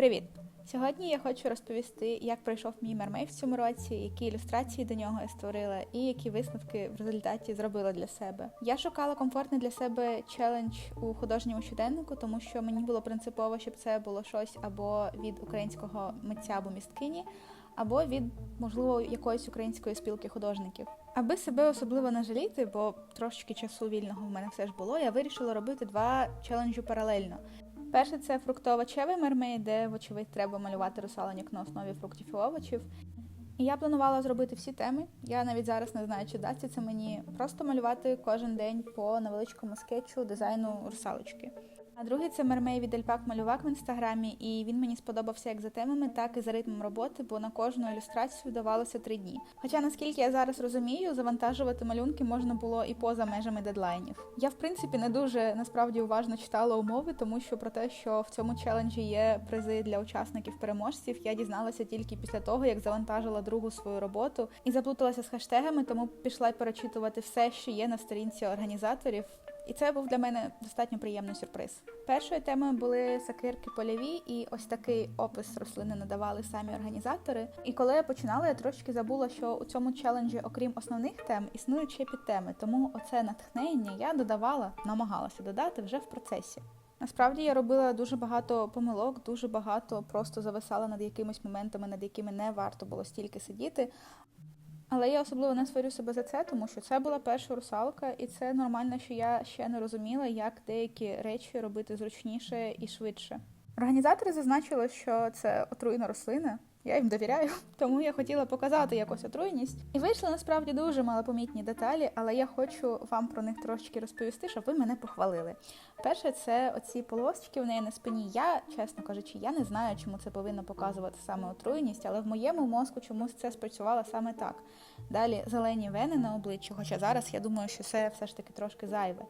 Привіт! Сьогодні я хочу розповісти, як пройшов мій мермей в цьому році, які ілюстрації до нього я створила, і які висновки в результаті зробила для себе. Я шукала комфортний для себе челендж у художньому щоденнику, тому що мені було принципово, щоб це було щось або від українського митця або місткині, або від, можливо, якоїсь української спілки художників. Аби себе особливо не жаліти, бо трошечки часу вільного в мене все ж було, я вирішила робити два челенджі паралельно. Перше це фруктово-овочевий мермей, де, вочевидь, треба малювати русалоньок на основі фруктів і овочів. І я планувала зробити всі теми. Я навіть зараз не знаю, чи вдасться це мені просто малювати кожен день по невеличкому скетчу дизайну русалочки. А другий це мермей від Ельпак Малювак в інстаграмі, і він мені сподобався як за темами, так і за ритмом роботи, бо на кожну ілюстрацію давалося три дні. Хоча, наскільки я зараз розумію, завантажувати малюнки можна було і поза межами дедлайнів. Я, в принципі, не дуже насправді уважно читала умови, тому що про те, що в цьому челенджі є призи для учасників-переможців, я дізналася тільки після того, як завантажила другу свою роботу і заплуталася з хештегами, тому пішла перечитувати все, що є на сторінці організаторів. І це був для мене достатньо приємний сюрприз. Першою темою були сакирки польові, і ось такий опис рослини надавали самі організатори. І коли я починала, я трошки забула, що у цьому челенджі, окрім основних тем, існують ще підтеми. Тому оце натхнення я додавала, намагалася додати вже в процесі. Насправді я робила дуже багато помилок, дуже багато просто зависала над якимись моментами, над якими не варто було стільки сидіти. Але я особливо не сварю себе за це, тому що це була перша русалка, і це нормально, що я ще не розуміла, як деякі речі робити зручніше і швидше. Організатори зазначили, що це отруйна рослина. Я їм довіряю, тому я хотіла показати якось отруйність. І вийшли насправді дуже малопомітні деталі, але я хочу вам про них трошечки розповісти, щоб ви мене похвалили. Перше, це оці полосочки в неї на спині. Я, чесно кажучи, я не знаю, чому це повинно показувати саме отруєність, але в моєму мозку чомусь це спрацювало саме так. Далі зелені вени на обличчі, хоча зараз я думаю, що це все ж таки трошки зайве.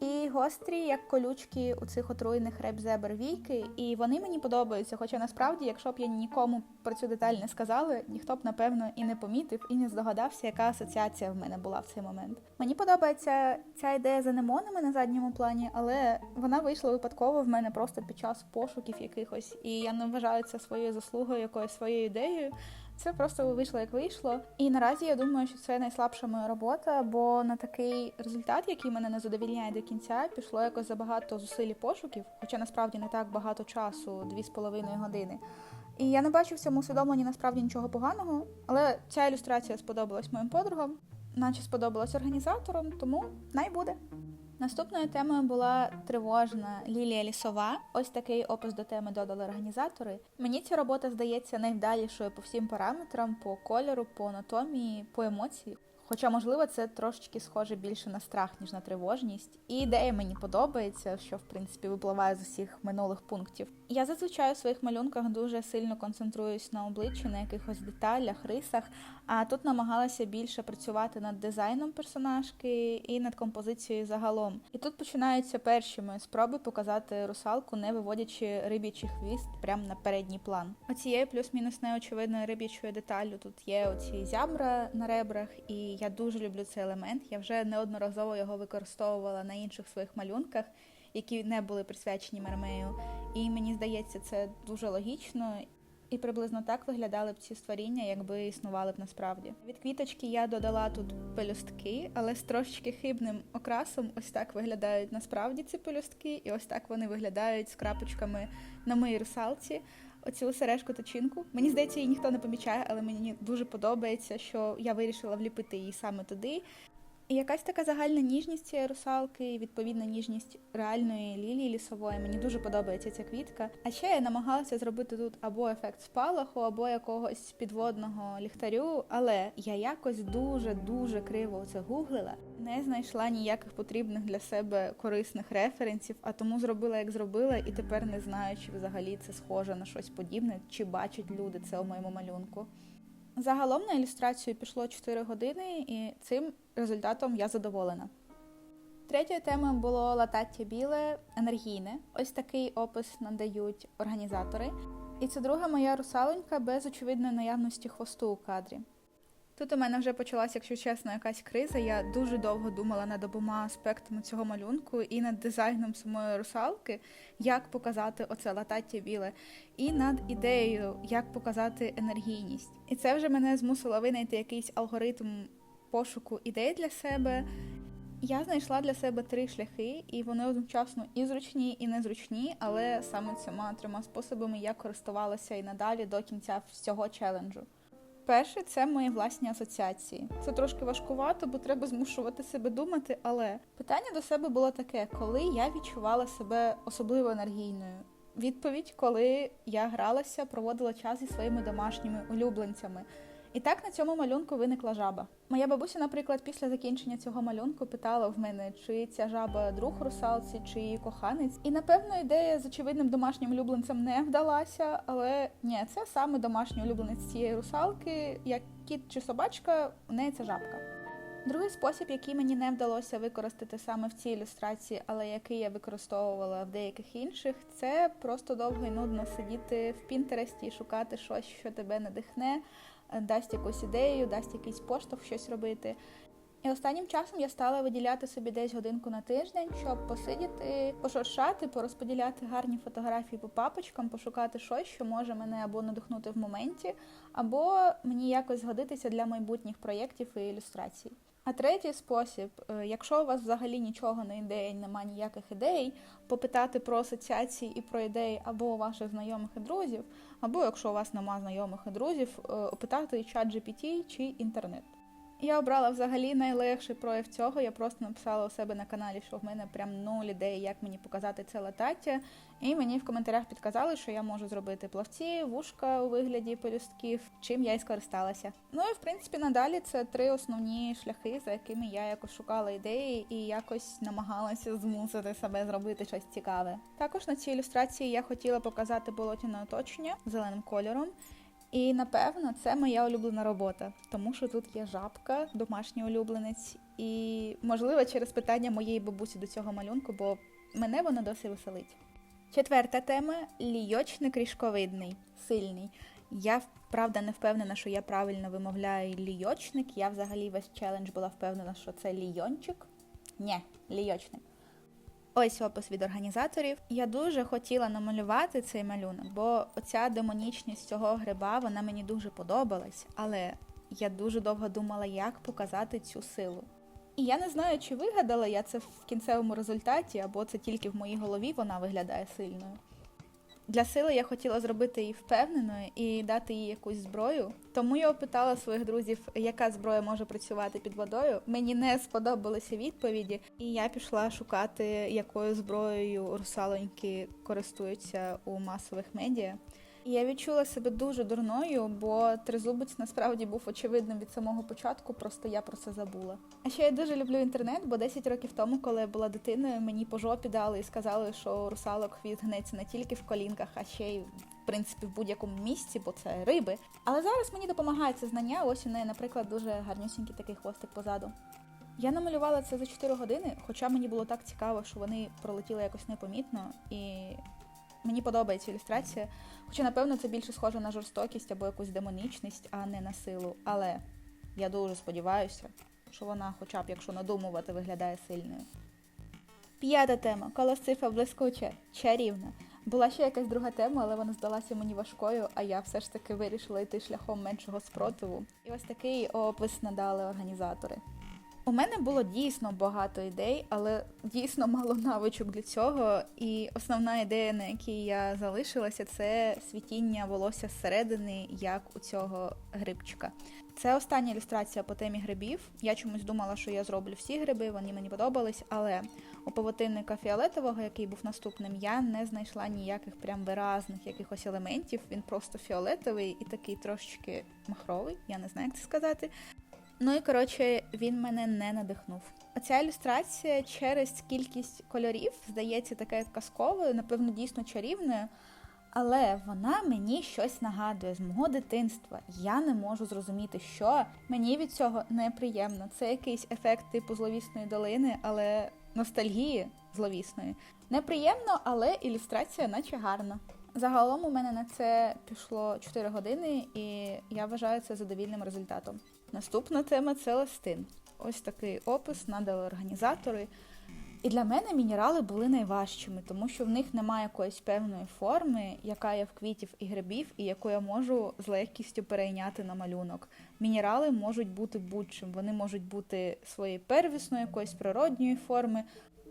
І гострі, як колючки у цих отруєних репзебр війки, і вони мені подобаються. Хоча насправді, якщо б я нікому про цю деталь не сказала, ніхто б напевно і не помітив, і не здогадався, яка асоціація в мене була в цей момент. Мені подобається ця ідея з анемонами на задньому плані, але вона вийшла випадково в мене просто під час пошуків якихось, і я не вважаю це своєю заслугою, якоюсь своєю ідеєю. Це просто вийшло як вийшло. І наразі я думаю, що це найслабша моя робота, бо на такий результат, який мене не задовільняє до кінця, пішло якось забагато зусиль і пошуків, хоча насправді не так багато часу, дві з половиною години. І я не бачу в цьому усвідомленні насправді нічого поганого, але ця ілюстрація сподобалась моїм подругам, наче сподобалась організаторам, тому най буде. Наступною темою була тривожна лілія лісова. Ось такий опис до теми додали організатори. Мені ця робота здається найвдалішою по всім параметрам, по кольору, по анатомії, по емоції. Хоча, можливо, це трошечки схоже більше на страх, ніж на тривожність. І ідея мені подобається, що в принципі випливає з усіх минулих пунктів. Я зазвичай у своїх малюнках дуже сильно концентруюсь на обличчі, на якихось деталях, рисах. А тут намагалася більше працювати над дизайном персонажки і над композицією загалом. І тут починаються перші мої спроби показати русалку, не виводячи риб'ячий хвіст прямо на передній план. Оцією плюс-мінус неочевидною риб'ячою деталлю тут є оці зябра на ребрах, і я дуже люблю цей елемент. Я вже неодноразово його використовувала на інших своїх малюнках. Які не були присвячені мермею, і мені здається, це дуже логічно. І приблизно так виглядали б ці створіння, якби існували б насправді. Від квіточки я додала тут пелюстки, але з трошечки хибним окрасом ось так виглядають насправді ці пелюстки, і ось так вони виглядають з крапочками на моїй русалці. Оцю сережку точинку. Мені здається, її ніхто не помічає, але мені дуже подобається, що я вирішила вліпити її саме туди. Якась така загальна ніжність цієї русалки, і відповідна ніжність реальної лілії лісової. Мені дуже подобається ця квітка. А ще я намагалася зробити тут або ефект спалаху, або якогось підводного ліхтарю. Але я якось дуже дуже криво це гуглила, не знайшла ніяких потрібних для себе корисних референсів, а тому зробила, як зробила, і тепер не знаю, чи взагалі це схоже на щось подібне, чи бачать люди це у моєму малюнку. Загалом на ілюстрацію пішло 4 години, і цим результатом я задоволена. Третьою темою було латаття біле, енергійне. Ось такий опис надають організатори. І це друга моя русалонька без очевидної наявності хвосту у кадрі. Тут у мене вже почалася, якщо чесно, якась криза. Я дуже довго думала над обома аспектами цього малюнку і над дизайном самої русалки, як показати оце латаття біле, і над ідеєю, як показати енергійність. І це вже мене змусило винайти якийсь алгоритм пошуку ідей для себе. Я знайшла для себе три шляхи, і вони одночасно і зручні, і незручні, але саме цими трьома способами я користувалася і надалі до кінця всього челенджу. Перше, це мої власні асоціації. Це трошки важкувато, бо треба змушувати себе думати. Але питання до себе було таке: коли я відчувала себе особливо енергійною. Відповідь, коли я гралася, проводила час зі своїми домашніми улюбленцями. І так на цьому малюнку виникла жаба. Моя бабуся, наприклад, після закінчення цього малюнку питала в мене, чи ця жаба друг русалці, чи її коханець. І напевно ідея з очевидним домашнім улюбленцем не вдалася, але ні, це саме домашній улюбленець цієї русалки, як кіт чи собачка, у неї це жабка. Другий спосіб, який мені не вдалося використати саме в цій ілюстрації, але який я використовувала в деяких інших, це просто довго і нудно сидіти в Пінтересті і шукати щось, що тебе надихне, дасть якусь ідею, дасть якийсь поштовх щось робити. І останнім часом я стала виділяти собі десь годинку на тиждень, щоб посидіти, пошуршати, порозподіляти гарні фотографії по папочкам, пошукати щось, що може мене або надихнути в моменті, або мені якось згодитися для майбутніх проєктів і ілюстрацій. А третій спосіб, е, якщо у вас взагалі нічого не ідеї, немає ніяких ідей, попитати про асоціації і про ідеї або у ваших знайомих і друзів, або якщо у вас немає знайомих і друзів, е, опитати чат GPT чи інтернет. Я обрала взагалі найлегший прояв цього. Я просто написала у себе на каналі, що в мене прям нуль ідей, як мені показати це латаття. І мені в коментарях підказали, що я можу зробити плавці, вушка у вигляді пелюстків, чим я й скористалася. Ну і в принципі надалі це три основні шляхи, за якими я якось шукала ідеї і якось намагалася змусити себе зробити щось цікаве. Також на цій ілюстрації я хотіла показати болотяне оточення зеленим кольором. І напевно це моя улюблена робота, тому що тут є жабка, домашній улюбленець, і можливо через питання моєї бабусі до цього малюнку, бо мене воно досі веселить. Четверта тема лійочник ріжковидний, сильний. Я правда не впевнена, що я правильно вимовляю лійочник. Я взагалі весь челендж була впевнена, що це лійончик. Ні, лійочник. Ось опис від організаторів. Я дуже хотіла намалювати цей малюнок, бо оця демонічність цього гриба вона мені дуже подобалась, але я дуже довго думала, як показати цю силу. І я не знаю, чи вигадала я це в кінцевому результаті, або це тільки в моїй голові вона виглядає сильною. Для сили я хотіла зробити її впевненою і дати їй якусь зброю. Тому я опитала своїх друзів, яка зброя може працювати під водою. Мені не сподобалися відповіді, і я пішла шукати, якою зброєю русалоньки користуються у масових медіа. Я відчула себе дуже дурною, бо тризубець насправді був очевидним від самого початку, просто я про це забула. А ще я дуже люблю інтернет, бо 10 років тому, коли я була дитиною, мені по жопі дали і сказали, що русалок хвіст гнеться не тільки в колінках, а ще й в принципі в будь-якому місці, бо це риби. Але зараз мені допомагає це знання. Ось у неї, наприклад, дуже гарнюсінький такий хвостик позаду. Я намалювала це за 4 години, хоча мені було так цікаво, що вони пролетіли якось непомітно і. Мені подобається ілюстрація, хоча, напевно, це більше схоже на жорстокість або якусь демонічність, а не на силу. Але я дуже сподіваюся, що вона, хоча б якщо надумувати, виглядає сильною. П'ята тема колосцифа блискуча, чарівна. Була ще якась друга тема, але вона здалася мені важкою, а я все ж таки вирішила йти шляхом меншого спротиву. І ось такий опис надали організатори. У мене було дійсно багато ідей, але дійсно мало навичок для цього. І основна ідея, на якій я залишилася, це світіння волосся зсередини, як у цього грибчика. Це остання ілюстрація по темі грибів. Я чомусь думала, що я зроблю всі гриби, вони мені подобались, але у павутинника фіолетового, який був наступним, я не знайшла ніяких прям виразних якихось елементів. Він просто фіолетовий і такий трошечки махровий, я не знаю, як це сказати. Ну і коротше, він мене не надихнув. Оця ілюстрація через кількість кольорів здається така казковою, напевно, дійсно чарівною. Але вона мені щось нагадує з мого дитинства. Я не можу зрозуміти, що мені від цього неприємно. Це якийсь ефект типу зловісної долини, але ностальгії зловісної. Неприємно, але ілюстрація наче гарна. Загалом у мене на це пішло 4 години, і я вважаю це задовільним результатом. Наступна тема це ластин. Ось такий опис надали організатори. І для мене мінерали були найважчими, тому що в них немає якоїсь певної форми, яка є в квітів і грибів, і яку я можу з легкістю перейняти на малюнок. Мінерали можуть бути будь-чим. Вони можуть бути своєї первісної, якоїсь природньої форми,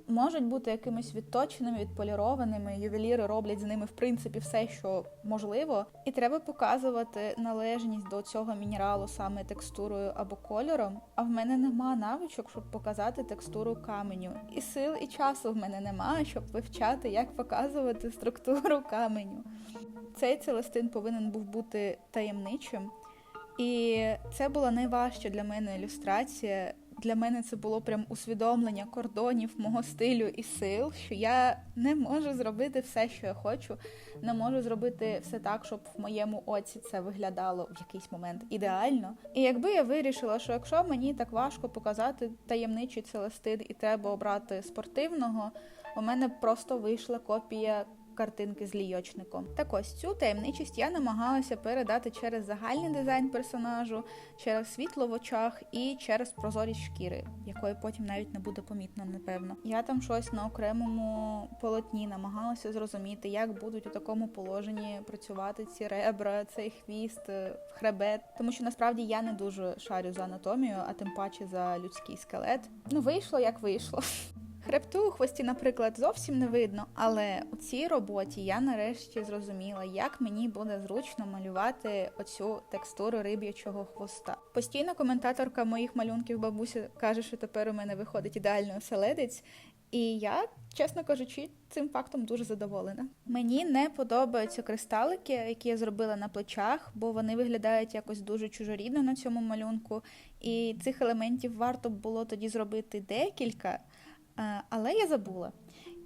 можуть бути якимись відточеними, відполірованими. Ювеліри роблять з ними в принципі все, що можливо, і треба показувати належність до цього мінералу саме текстурою або кольором. А в мене нема навичок, щоб показати текстуру каменю. І сил, і часу в мене немає, щоб вивчати, як показувати структуру каменю. Цей целестин повинен був бути таємничим. І це була найважча для мене ілюстрація. Для мене це було прям усвідомлення кордонів мого стилю і сил, що я не можу зробити все, що я хочу, не можу зробити все так, щоб в моєму оці це виглядало в якийсь момент ідеально. І якби я вирішила, що якщо мені так важко показати таємничий целестин і треба обрати спортивного, у мене просто вийшла копія картинки з лійочником. Так ось цю таємничість я намагалася передати через загальний дизайн персонажу, через світло в очах і через прозорість шкіри, якої потім навіть не буде помітно, напевно. Я там щось на окремому полотні намагалася зрозуміти, як будуть у такому положенні працювати ці ребра, цей хвіст, е, хребет. Тому що насправді я не дуже шарю за анатомію, а тим паче за людський скелет. Ну вийшло як вийшло. Хребту у хвості, наприклад, зовсім не видно, але у цій роботі я нарешті зрозуміла, як мені буде зручно малювати оцю текстуру риб'ячого хвоста. Постійно коментаторка моїх малюнків бабуся каже, що тепер у мене виходить ідеальний оселедець. І я, чесно кажучи, цим фактом дуже задоволена. Мені не подобаються кристалики, які я зробила на плечах, бо вони виглядають якось дуже чужорідно на цьому малюнку. І цих елементів варто було тоді зробити декілька. Е, але я забула.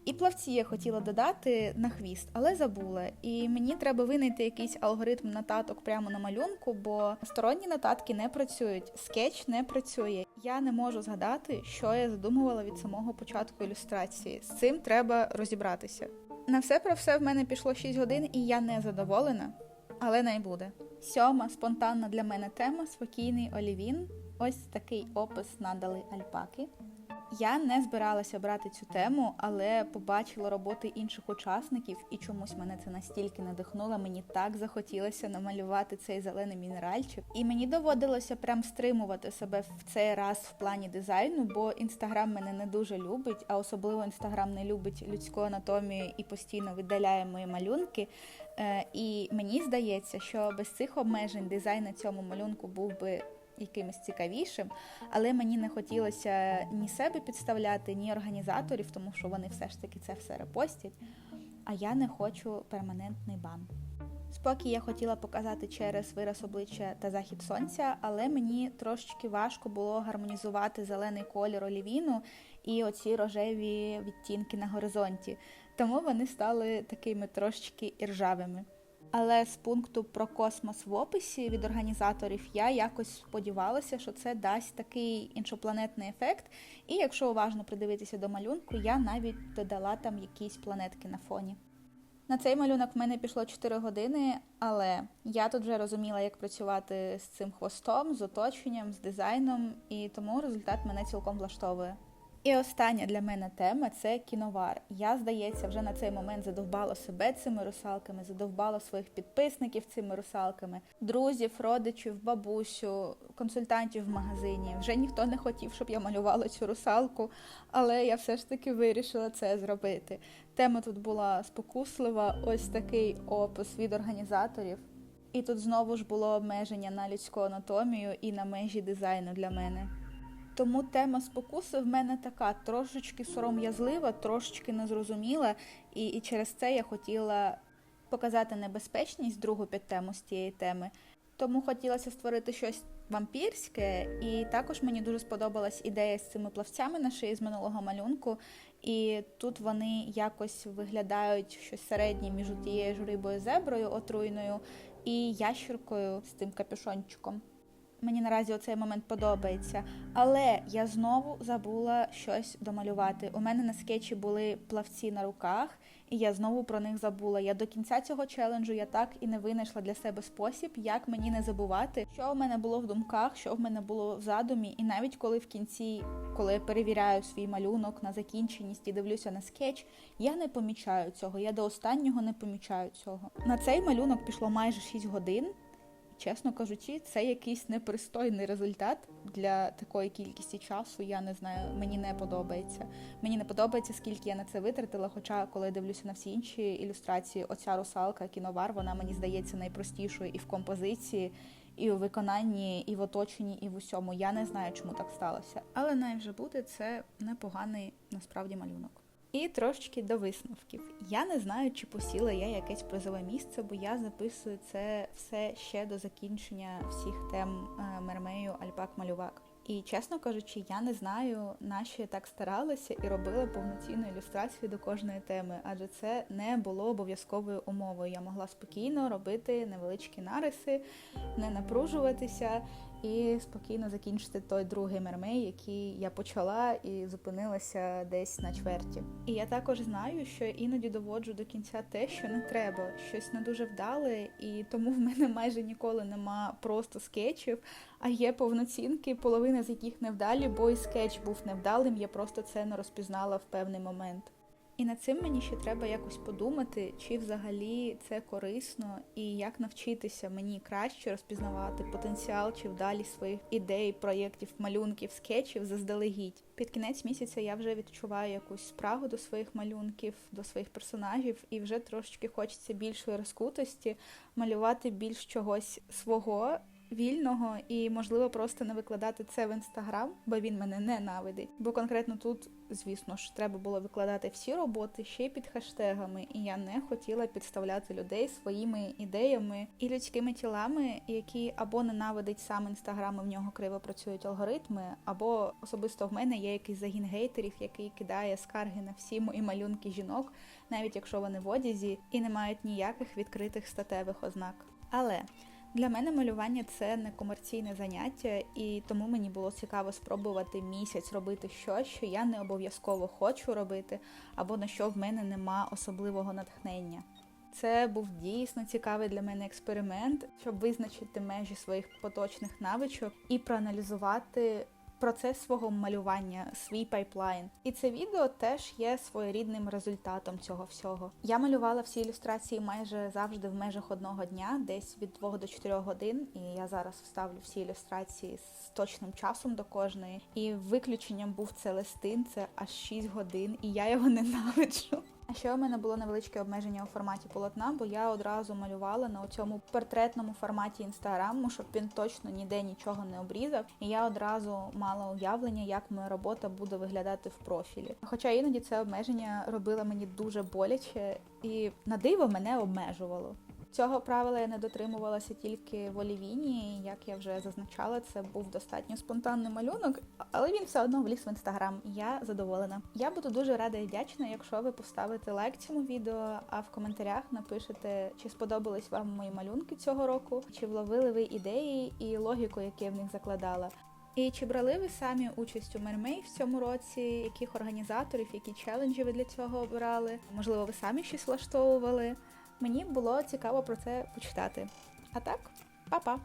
І плавці я хотіла додати на хвіст, але забула. І мені треба винайти якийсь алгоритм нотаток прямо на малюнку, бо сторонні нотатки не працюють, скетч не працює. Я не можу згадати, що я задумувала від самого початку ілюстрації. З цим треба розібратися. На все про все в мене пішло 6 годин, і я не задоволена, але не буде. Сьома спонтанна для мене тема спокійний олівін. Ось такий опис надали альпаки. Я не збиралася брати цю тему, але побачила роботи інших учасників, і чомусь мене це настільки надихнуло. Мені так захотілося намалювати цей зелений мінеральчик. І мені доводилося прям стримувати себе в цей раз в плані дизайну, бо інстаграм мене не дуже любить, а особливо інстаграм не любить людську анатомію і постійно віддаляє мої малюнки. Е, і мені здається, що без цих обмежень дизайн на цьому малюнку був би якимось цікавішим, але мені не хотілося ні себе підставляти, ні організаторів, тому що вони все ж таки це все репостять. А я не хочу перманентний бан. Спокій я хотіла показати через вираз обличчя та захід сонця, але мені трошечки важко було гармонізувати зелений колір олівіну і оці рожеві відтінки на горизонті. Тому вони стали такими трошечки іржавими. Але з пункту про космос в описі від організаторів я якось сподівалася, що це дасть такий іншопланетний ефект. І якщо уважно придивитися до малюнку, я навіть додала там якісь планетки на фоні. На цей малюнок в мене пішло 4 години, але я тут вже розуміла, як працювати з цим хвостом, з оточенням, з дизайном, і тому результат мене цілком влаштовує. І остання для мене тема це кіновар. Я, здається, вже на цей момент задовбала себе цими русалками, задовбала своїх підписників цими русалками, друзів, родичів, бабусю, консультантів в магазині. Вже ніхто не хотів, щоб я малювала цю русалку, але я все ж таки вирішила це зробити. Тема тут була спокуслива, ось такий опис від організаторів. І тут знову ж було обмеження на людську анатомію і на межі дизайну для мене. Тому тема спокуси в мене така трошечки сором'язлива, трошечки незрозуміла, і, і через це я хотіла показати небезпечність другу підтему з цієї теми. Тому хотілося створити щось вампірське, і також мені дуже сподобалась ідея з цими плавцями на шиї з минулого малюнку. І тут вони якось виглядають щось середнє між тією ж рибою зеброю отруйною і ящеркою з тим капюшончиком. Мені наразі оцей момент подобається. Але я знову забула щось домалювати. У мене на скетчі були плавці на руках, і я знову про них забула. Я до кінця цього челенджу я так і не винайшла для себе спосіб, як мені не забувати, що в мене було в думках, що в мене було в задумі. І навіть коли в кінці, коли я перевіряю свій малюнок на закінченість і дивлюся на скетч, я не помічаю цього. Я до останнього не помічаю цього. На цей малюнок пішло майже 6 годин. Чесно кажучи, це якийсь непристойний результат для такої кількості часу. Я не знаю, мені не подобається. Мені не подобається, скільки я на це витратила. Хоча, коли я дивлюся на всі інші ілюстрації, оця русалка кіновар, вона мені здається найпростішою і в композиції, і у виконанні, і в оточенні, і в усьому. Я не знаю, чому так сталося. Але най вже буде це непоганий насправді малюнок. І трошечки до висновків. Я не знаю, чи посіла я якесь призове місце, бо я записую це все ще до закінчення всіх тем е, Мермею Альпак Малювак. І чесно кажучи, я не знаю, наші так старалися і робили повноцінну ілюстрацію до кожної теми, адже це не було обов'язковою умовою. Я могла спокійно робити невеличкі нариси, не напружуватися і спокійно закінчити той другий мермей, який я почала і зупинилася десь на чверті. І я також знаю, що іноді доводжу до кінця те, що не треба, щось не дуже вдале, і тому в мене майже ніколи нема просто скетчів, а є повноцінки, половина з яких невдалі, бо і скетч був невдалим. Я просто це не розпізнала в певний момент. І над цим мені ще треба якось подумати, чи взагалі це корисно, і як навчитися мені краще розпізнавати потенціал чи вдалі своїх ідей, проєктів, малюнків, скетчів заздалегідь. Під кінець місяця я вже відчуваю якусь спрагу до своїх малюнків, до своїх персонажів, і вже трошечки хочеться більшої розкутості, малювати більш чогось свого вільного і, можливо, просто не викладати це в інстаграм, бо він мене ненавидить. Бо конкретно тут, звісно ж, треба було викладати всі роботи ще під хештегами, і я не хотіла підставляти людей своїми ідеями і людськими тілами, які або ненавидить сам інстаграм, і в нього криво працюють алгоритми, або особисто в мене є якийсь загін гейтерів, який кидає скарги на всі мої малюнки жінок, навіть якщо вони в одязі і не мають ніяких відкритих статевих ознак. Але для мене малювання це не комерційне заняття, і тому мені було цікаво спробувати місяць робити щось, що я не обов'язково хочу робити, або на що в мене нема особливого натхнення. Це був дійсно цікавий для мене експеримент, щоб визначити межі своїх поточних навичок і проаналізувати процес свого малювання, свій пайплайн. І це відео теж є своєрідним результатом цього всього. Я малювала всі ілюстрації майже завжди в межах одного дня, десь від 2 до 4 годин. І я зараз вставлю всі ілюстрації з точним часом до кожної. І виключенням був Целестин, це аж 6 годин, і я його ненавиджу. А ще у мене було невеличке обмеження у форматі полотна, бо я одразу малювала на цьому портретному форматі інстаграму, щоб він точно ніде нічого не обрізав. І я одразу мала уявлення, як моя робота буде виглядати в профілі. Хоча іноді це обмеження робило мені дуже боляче і на диво мене обмежувало. Цього правила я не дотримувалася тільки в Олівіні. Як я вже зазначала, це був достатньо спонтанний малюнок, але він все одно вліз в інстаграм. Я задоволена. Я буду дуже рада і вдячна, якщо ви поставите лайк цьому відео, а в коментарях напишете, чи сподобались вам мої малюнки цього року, чи вловили ви ідеї і логіку, яку я в них закладала. І чи брали ви самі участь у Мермей в цьому році? Яких організаторів, які челенджі ви для цього обирали? Можливо, ви самі щось влаштовували? Мені було цікаво про це почитати. А так, па-па!